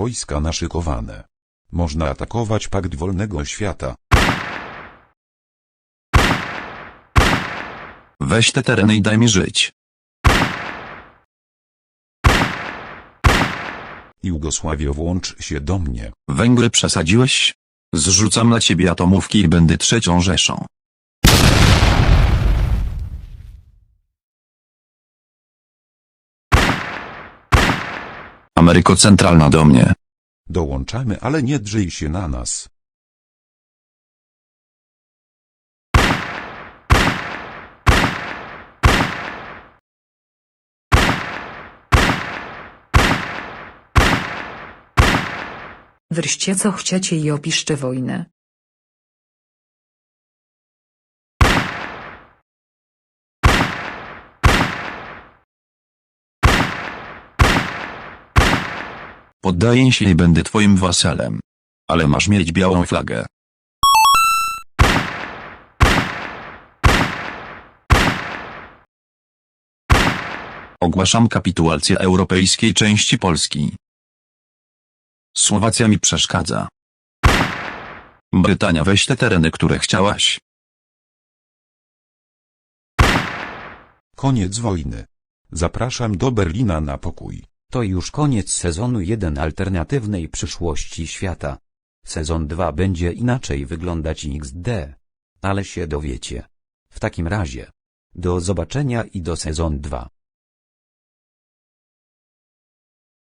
wojska naszykowane. Można atakować pakt wolnego świata. Weź te tereny i daj mi żyć. Jugosławio włącz się do mnie. Węgry przesadziłeś? Zrzucam na ciebie atomówki i będę trzecią Rzeszą. Ameryko Centralna do mnie. Dołączamy, ale nie drzyj się na nas. Wreszcie co chcecie i opiszcie wojnę. Poddaję się i będę twoim wasalem. Ale masz mieć białą flagę. Ogłaszam kapitułację europejskiej części Polski. Słowacja mi przeszkadza. Brytania weź te tereny, które chciałaś. Koniec wojny. Zapraszam do Berlina na pokój. To już koniec sezonu 1 alternatywnej przyszłości świata. Sezon 2 będzie inaczej wyglądać XD. Ale się dowiecie. W takim razie. Do zobaczenia i do sezon 2.